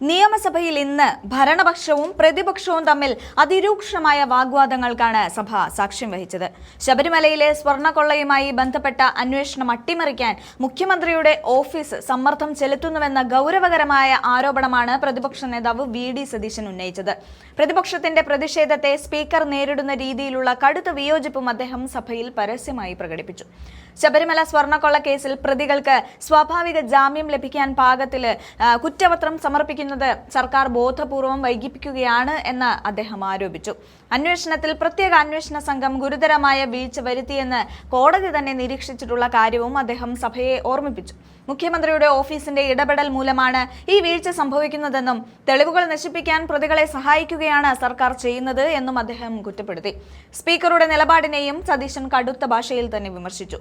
നിയമസഭയിൽ ഇന്ന് ഭരണപക്ഷവും പ്രതിപക്ഷവും തമ്മിൽ അതിരൂക്ഷമായ വാഗ്വാദങ്ങൾക്കാണ് സഭ സാക്ഷ്യം വഹിച്ചത്. ശബരിമലയിലെ സ്വർണക്കൊള്ളയുമായി ബന്ധപ്പെട്ട അന്വേഷണം അട്ടിമറിക്കാൻ മുഖ്യമന്ത്രിയുടെ ഓഫീസ് സമ്മർദ്ദം ചെലുത്തുന്നുവെന്ന ഗൗരവകരമായ ആരോപണമാണ് പ്രതിപക്ഷ നേതാവ് വി ഡി സതീശൻ ഉന്നയിച്ചത്. പ്രതിപക്ഷത്തിന്റെ പ്രതിഷേധത്തെ സ്പീക്കർ നേരിടുന്ന രീതിയിലുള്ള കടുത്ത വിയോജിപ്പും അദ്ദേഹം സഭയിൽ പരസ്യമായി പ്രകടിപ്പിച്ചു. ശബരിമല സ്വർണക്കൊള്ള കേസിൽ പ്രതികൾക്ക് സ്വാഭാവിക ജാമ്യം ലഭിക്കാൻ പാകത്തിൽ കുറ്റപത്രം കുറ്റപത്രം സമർപ്പിക്കുന്നത് സർക്കാർ ബോധപൂർവം വൈകിപ്പിക്കുകയാണ് എന്ന് അദ്ദേഹം ആരോപിച്ചു. അന്വേഷണത്തിൽ പ്രത്യേക അന്വേഷണ സംഘം ഗുരുതരമായ വീഴ്ച വരുത്തിയെന്ന് കോടതി തന്നെ നിരീക്ഷിച്ചിട്ടുള്ള കാര്യവും അദ്ദേഹം സഭയെ ഓർമ്മിപ്പിച്ചു. മുഖ്യമന്ത്രിയുടെ ഓഫീസിന്റെ ഇടപെടൽ മൂലമാണ് ഈ വീഴ്ച സംഭവിക്കുന്നതെന്നും തെളിവുകൾ നശിപ്പിക്കാൻ പ്രതികളെ സഹായിക്കുകയാണ് സർക്കാർ ചെയ്യുന്നത് എന്നും അദ്ദേഹം കുറ്റപ്പെടുത്തി. സ്പീക്കറുടെ നിലപാടിനെയും സതീശൻ കടുത്ത ഭാഷയിൽ തന്നെ വിമർശിച്ചു.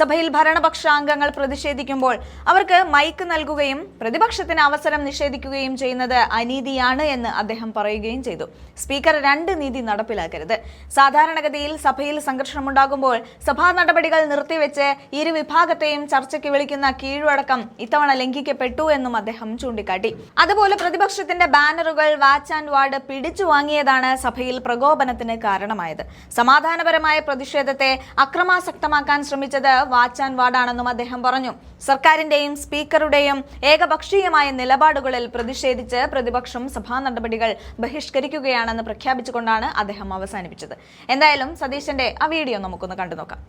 സഭയിൽ ഭരണപക്ഷ അംഗങ്ങൾ പ്രതിഷേധിക്കുമ്പോൾ അവർക്ക് മൈക്ക് നൽകുകയും പ്രതിപക്ഷത്തിന് അവസരം നിഷേധിക്കുകയും ചെയ്യുന്നത് അനീതിയാണ് എന്ന് അദ്ദേഹം പറയുകയും ചെയ്തു. സ്പീക്കർ രണ്ട് നീതി നടപ്പിലാക്കരുത്. സാധാരണഗതിയിൽ സഭയിൽ സംഘർഷമുണ്ടാകുമ്പോൾ സഭാ നടപടികൾ നിർത്തിവെച്ച് ഇരുവിഭാഗത്തെയും ചർച്ചയ്ക്ക് വിളിക്കുന്ന കീഴ്വഴക്കം ഇത്തവണ ലംഘിക്കപ്പെട്ടു എന്നും അദ്ദേഹം ചൂണ്ടിക്കാട്ടി. അതുപോലെ പ്രതിപക്ഷത്തിന്റെ ബാനറുകൾ വാച്ച് ആൻഡ് വാർഡ് പിടിച്ചു വാങ്ങിയതാണ് സഭയിൽ പ്രകോപനത്തിന് കാരണമായത്. സമാധാനപരമായ പ്രതിഷേധത്തെ അക്രമാസക്തമാക്കാൻ ശ്രമിച്ചത് വാച്ച് ആൻഡ് വാർഡാണെന്നും അദ്ദേഹം പറഞ്ഞു. സർക്കാരിന്റെയും സ്പീക്കറുടെയും ഏകപക്ഷീയമായ നിലപാടുകളിൽ പ്രതിഷേധിച്ച് പ്രതിപക്ഷം സഭാ നടപടികൾ ബഹിഷ്കരിക്കുകയാണെന്ന് പ്രഖ്യാപിച്ചുകൊണ്ടാണ് അദ്ദേഹം അവസാനിപ്പിച്ചത്. എന്തായാലും സതീശന്റെ ആ വീഡിയോ നമുക്കൊന്ന് കണ്ടു നോക്കാം.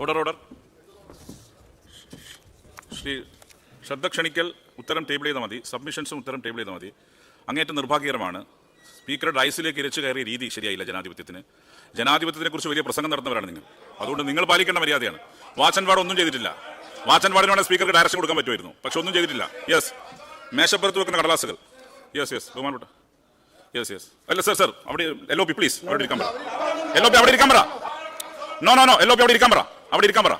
ഓർഡർ ശ്രീ ക്ഷണിക്കൽ ഉത്തരം ടേബിൾ ചെയ്താൽ മതി. സബ്മിഷൻസും ഉത്തരം ടേബിൾ ചെയ്താൽ മതി. അങ്ങേറ്റം നിർഭാഗ്യകരമാണ്. സ്പീക്കറുടെ ഐസിലേക്ക് ഇരച്ചു കയറിയ രീതി ശരിയായില്ല ജനാധിപത്യത്തിന്. ജനാധിപത്യത്തിനെ കുറിച്ച് വലിയ പ്രസംഗം നടത്തുന്നവരാണ് നിങ്ങൾ. അതുകൊണ്ട് നിങ്ങൾ പാലിക്കേണ്ട മര്യാദയാണ്. വാച്ചൻ വാർഡ് ഒന്നും ചെയ്തിട്ടില്ല. വാച്ചൻ വാർഡിനാണ് സ്പീക്കർക്ക് ഡയറക്ഷൻ കൊടുക്കാൻ പറ്റുമായിരുന്നു. പക്ഷെ ഒന്നും ചെയ്തിട്ടില്ല. യെസ് മേശപ്പുറത്ത് വെക്കുന്ന കടലാസുകൾ. യെസ് യെസ് ബഹുമാനപ്പെട്ട. യെസ് യെസ് അല്ല സർ സർ അവിടെ എല്ലോ പി പ്ലീസ് അവിടെ ഇരിക്കാൻ പറ. എല്ലോ പി അവിടെ ഇരിക്കാൻ പറ. No no no L O P അവിടെ ഇരിക്കാൻ പറ. അവിടെ ഇരിക്കാൻ പറ.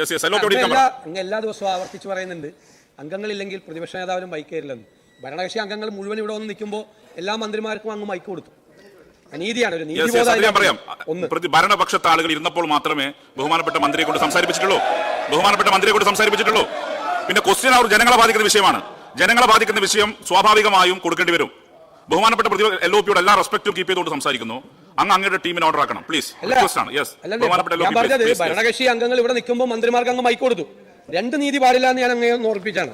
യെസ് യെസ് എല്ലോ പി അവിടെ ഇരിക്കാൻ പറ. അങ്ങ് എല്ലാ ദിവസവും ആവർത്തിച്ച് പറയുന്നുണ്ട്. അംഗങ്ങളില്ലെങ്കിൽ പ്രതിപക്ഷ നേതാവിനും മൈക്ക് തരില്ലെന്ന് ഭരണകക്ഷി അംഗങ്ങൾ മുഴുവൻ ഇവിടെ വന്ന് നിൽക്കുമ്പോൾ എല്ലാ മന്ത്രിമാർക്കും അങ്ങ് മൈക്ക് കൊടുത്തു. ഭരണപക്ഷത്തെ ആളുകൾ ഇരുന്നപ്പോൾ മാത്രമേ ബഹുമാനപ്പെട്ട മന്ത്രിയെ കൊണ്ട് സംസാരിപ്പിച്ചിട്ടുള്ളൂ. ബഹുമാനപ്പെട്ട മന്ത്രിയെ കൊണ്ട് സംസാരിപ്പിച്ചിട്ടുള്ളൂ. പിന്നെ ക്വസ്റ്റ്യൻ അവർ ജനങ്ങളെ ബാധിക്കുന്ന വിഷയമാണ്. ജനങ്ങളെ ബാധിക്കുന്ന വിഷയം സ്വാഭാവികമായും കൊടുക്കേണ്ടി വരും. ബഹുമാനപ്പെട്ട പ്രതി എൽ ഒ പിയോട് എല്ലാ റെസ്പെക്ടും കീപ്പ് ചെയ്തുകൊണ്ട് സംസാരിക്കുന്നു. അങ്ങ് അങ്ങയുടെ ടീമിന് ഓർഡർ ആക്കണം പ്ലീസ് ഭരണകക്ഷി അംഗങ്ങൾ ഇവിടെ നിൽക്കുമ്പോൾ മന്ത്രിമാർക്ക് അങ്ങ് മൈക്ക് കൊടുത്തു. രണ്ട് നീതി പാടില്ല എന്ന് ഞാൻ അങ്ങനെ ഓർപ്പിച്ചാണ്.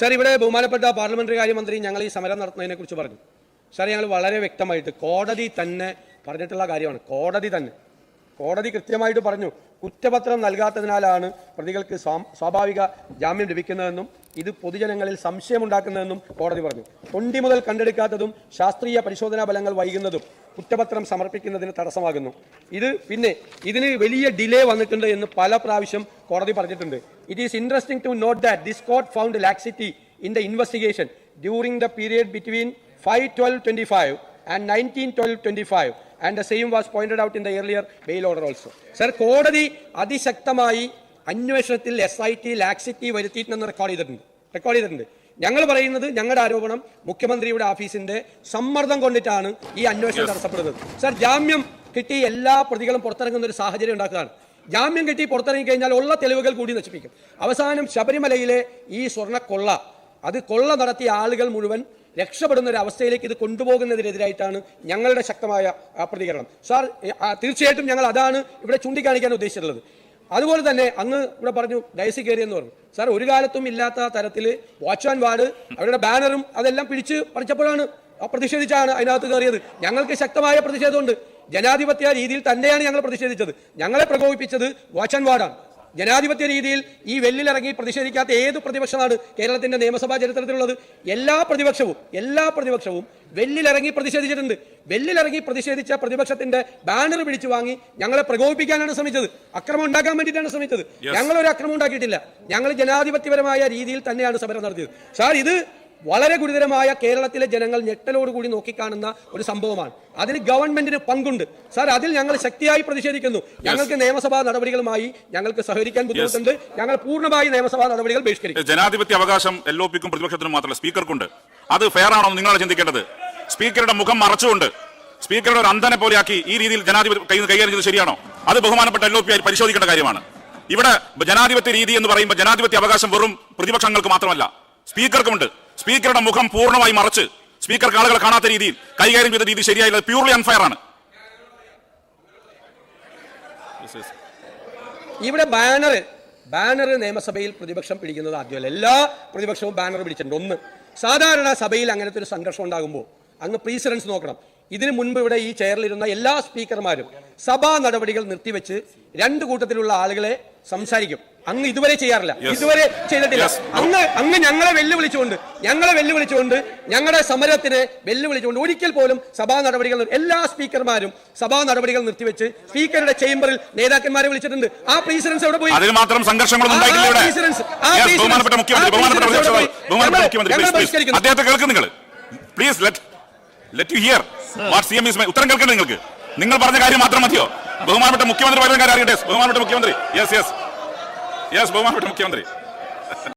സാർ ഇവിടെ ബഹുമാനപ്പെട്ട പാർലമെന്ററി കാര്യമന്ത്രി ഞങ്ങൾ ഈ സമരം നടത്തുന്നതിനെ കുറിച്ച് പറഞ്ഞു. സാർ ഞങ്ങൾ വളരെ വ്യക്തമായിട്ട് കോടതി തന്നെ പറഞ്ഞിട്ടുള്ള കാര്യമാണ്. കോടതി തന്നെ. കോടതി കൃത്യമായിട്ട് പറഞ്ഞു കുറ്റപത്രം നൽകാത്തതിനാലാണ് പ്രതികൾക്ക് സ്വാഭാവിക ജാമ്യം ലഭിക്കുന്നതെന്നും ഇത് പൊതുജനങ്ങളിൽ സംശയമുണ്ടാക്കുന്നതെന്നും കോടതി പറഞ്ഞു. തൊണ്ടി മുതൽ കണ്ടെടുക്കാത്തതും ശാസ്ത്രീയ പരിശോധനാ ഫലങ്ങൾ വൈകുന്നതും കുറ്റപത്രം സമർപ്പിക്കുന്നതിന് തടസ്സമാകുന്നു. ഇത് പിന്നെ ഇതിന് വലിയ ഡിലേ വന്നിട്ടുണ്ട് എന്ന് പല പ്രാവശ്യം കോടതി പറഞ്ഞിട്ടുണ്ട്. It is interesting to note that this court found laxity in the investigation during the period between five twelve twenty five and nineteen twelve twenty five and the same was pointed out in the earlier bail order also sir കോടതി അതിശക്തമായി അന്വേഷണത്തിൽ S I T laxity വരുത്തിയിട്ടുണ്ടെന്ന് record ചെയ്തിട്ടുണ്ട്. Record ചെയ്തിട്ടുണ്ട്. ഞങ്ങൾ പറയുന്നത് ഞങ്ങളുടെ ആരോപണം മുഖ്യമന്ത്രിയുടെ ഓഫീസിന്റെ സമ്മർദ്ദം കൊണ്ടിട്ടാണ് ഈ അന്വേഷണം തടസ്സപ്പെടുന്നത് സർ ജാമ്യം കിട്ടി എല്ലാ പ്രതികളും പുറത്തിറങ്ങുന്ന ഒരു സാഹചര്യം ഉണ്ടാക്കുകയാണ്. ജാമ്യം കിട്ടി പുറത്തിറങ്ങി കഴിഞ്ഞാൽ ഉള്ള തെളിവുകൾ കൂടി നശിപ്പിക്കും. അവസാനം ശബരിമലയിലെ ഈ സ്വർണക്കൊള്ള അത് കൊള്ള നടത്തിയ ആളുകൾ മുഴുവൻ രക്ഷപ്പെടുന്ന ഒരു അവസ്ഥയിലേക്ക് ഇത് കൊണ്ടുപോകുന്നതിനെതിരായിട്ടാണ് ഞങ്ങളുടെ ശക്തമായ പ്രതികരണം. സാർ തീർച്ചയായിട്ടും ഞങ്ങൾ അതാണ് ഇവിടെ ചൂണ്ടിക്കാണിക്കാൻ ഉദ്ദേശിച്ചിട്ടുള്ളത്. അതുപോലെ തന്നെ അങ്ങ് ഇവിടെ പറഞ്ഞു ഡയസി കയറിയെന്ന് പറഞ്ഞു. സാർ ഒരു കാലത്തും ഇല്ലാത്ത തരത്തിൽ വാച്ച് ആൻഡ് വാർഡ് അവരുടെ ബാനറും അതെല്ലാം പിടിച്ച് പറിച്ചപ്പോഴാണ് പ്രതിഷേധിച്ചാണ് അതിനകത്ത് കയറിയത്. ഞങ്ങൾക്ക് ശക്തമായ പ്രതിഷേധമുണ്ട്. ജനാധിപത്യ രീതിയിൽ തന്നെയാണ് ഞങ്ങൾ പ്രതിഷേധിച്ചത്. ഞങ്ങളെ പ്രകോപിപ്പിച്ചത് വാച്ച് ആൻഡ് വാർഡാണ്. ജനാധിപത്യ രീതിയിൽ ഈ വെല്ലിലിറങ്ങി പ്രതിഷേധിക്കാത്ത ഏത് പ്രതിപക്ഷമാണ് കേരളത്തിന്റെ നിയമസഭാ ചരിത്രത്തിലുള്ളത്? എല്ലാ പ്രതിപക്ഷവും എല്ലാ പ്രതിപക്ഷവും വെല്ലിലിറങ്ങി പ്രതിഷേധിച്ചിട്ടുണ്ട്. വെല്ലിലിറങ്ങി പ്രതിഷേധിച്ച പ്രതിപക്ഷത്തിന്റെ ബാനർ പിടിച്ചു വാങ്ങി ഞങ്ങളെ പ്രകോപിപ്പിക്കാനാണ് ശ്രമിച്ചത്. അക്രമം ഉണ്ടാക്കാൻ വേണ്ടിയിട്ടാണ് ശ്രമിച്ചത്. ഞങ്ങൾ ഒരു അക്രമം ഉണ്ടാക്കിയിട്ടില്ല. ഞങ്ങൾ ജനാധിപത്യപരമായ രീതിയിൽ തന്നെയാണ് സമരം നടത്തിയത്. സാർ ഇത് വളരെ ഗുരുതരമായ കേരളത്തിലെ ജനങ്ങൾ ഞെട്ടലോടുകൂടി നോക്കിക്കാണുന്ന ഒരു സംഭവമാണ്. അതിന് ഗവൺമെന്റിന് പങ്കുണ്ട്. സാർ അതിൽ ഞങ്ങൾ ശക്തിയായി പ്രതിഷേധിക്കുന്നു. ഞങ്ങൾക്ക് നിയമസഭാ നടപടികളുമായി ഞങ്ങൾക്ക് സഹകരിക്കാൻ ബുദ്ധിമുട്ടുണ്ട്. ഞങ്ങൾ പൂർണമായി നിയമസഭാ നടപടികൾ ബഹിഷ്കരിക്കും. ജനാധിപത്യ അവകാശം എൽ പ്രതിപക്ഷത്തിനും മാത്രമല്ല സ്പീക്കർക്കുണ്ട്. അത് ഫെയർ ആണോ നിങ്ങൾ നിങ്ങളാണ് ചിന്തിക്കേണ്ടത്? സ്പീക്കറുടെ മുഖം മറച്ചുകൊണ്ട് സ്പീക്കറുടെ ഒരു അന്ധനെ പോലെയാക്കി ഈ രീതിയിൽ ജനാധിപത്യ കൈകാര്യം ചെയ്ത് ശരിയാണോ? അത് ബഹുമാനപ്പെട്ട എൽ ഒ പി പരിശോധിക്കേണ്ട കാര്യമാണ്. ഇവിടെ ജനാധിപത്യ രീതി എന്ന് പറയുമ്പോൾ ജനാധിപത്യ അവകാശം വെറും പ്രതിപക്ഷങ്ങൾക്ക് മാത്രമല്ല സ്പീക്കർക്കുമുണ്ട്. സ്പീക്കറുടെ മുഖം പൂർണമായി മറച്ച് സ്പീക്കർക്ക് ആളുകളെ കാണാത്ത രീതിയിൽ കൈകാര്യം ചെയ്ത രീതി ശരിയായില്ല പ്യൂർലി അൺഫയർ ആണ്. ഇവിടെ ബാനർ ബാനർ നിയമസഭയിൽ പ്രതിപക്ഷം പിടിക്കുന്നത് ആദ്യമല്ല. എല്ലാ പ്രതിപക്ഷവും ബാനർ പിടിച്ചിട്ടുണ്ട്. ഒന്ന് സാധാരണ സഭയിൽ അങ്ങനത്തെ ഒരു സംഘർഷം ഉണ്ടാകുമ്പോൾ അങ്ങ് പ്രീസിഡൻസ് നോക്കണം. ഇതിനു മുൻപ് ഇവിടെ ഈ ചെയറിലിരുന്ന എല്ലാ സ്പീക്കർമാരും സഭാ നടപടികൾ നിർത്തിവെച്ച് രണ്ട് കൂട്ടത്തിലുള്ള ആളുകളെ സംസാരിക്കും. അങ്ങ് ഇതുവരെ ചെയ്യാറില്ല. ഇതുവരെ ചെയ്തിട്ടില്ല. അങ്ങ് അങ്ങ് ഞങ്ങളെ വെല്ലുവിളിച്ചുകൊണ്ട് ഞങ്ങളെ വെല്ലുവിളിച്ചുകൊണ്ട് ഞങ്ങളുടെ സമരത്തിന് വെല്ലുവിളിച്ചുകൊണ്ട് ഒരിക്കൽ പോലും സഭാ നടപടികൾ എല്ലാ സ്പീക്കർമാരും സഭാ നടപടികൾ നിർത്തിവെച്ച് സ്പീക്കറുടെ ചേംബറിൽ നേതാക്കന്മാരെ വിളിച്ചിട്ടുണ്ട്. ആ പ്രീസിഡൻസ് എവിടെ പോയി? മാത്രം please let let you hear what C M is ഉത്തരം കേൾക്കണ്ടേ നിങ്ങൾക്ക്? നിങ്ങൾ പറഞ്ഞ കാര്യം മാത്രം മതിയോ? ബഹുമാനപ്പെട്ട മുഖ്യമന്ത്രി പറയുന്ന കാര്യം അറിയട്ടെ? ബഹുമാനപ്പെട്ട മുഖ്യമന്ത്രി. യെസ് യെസ് യെസ് ബഹുമാനപ്പെട്ട മുഖ്യമന്ത്രി.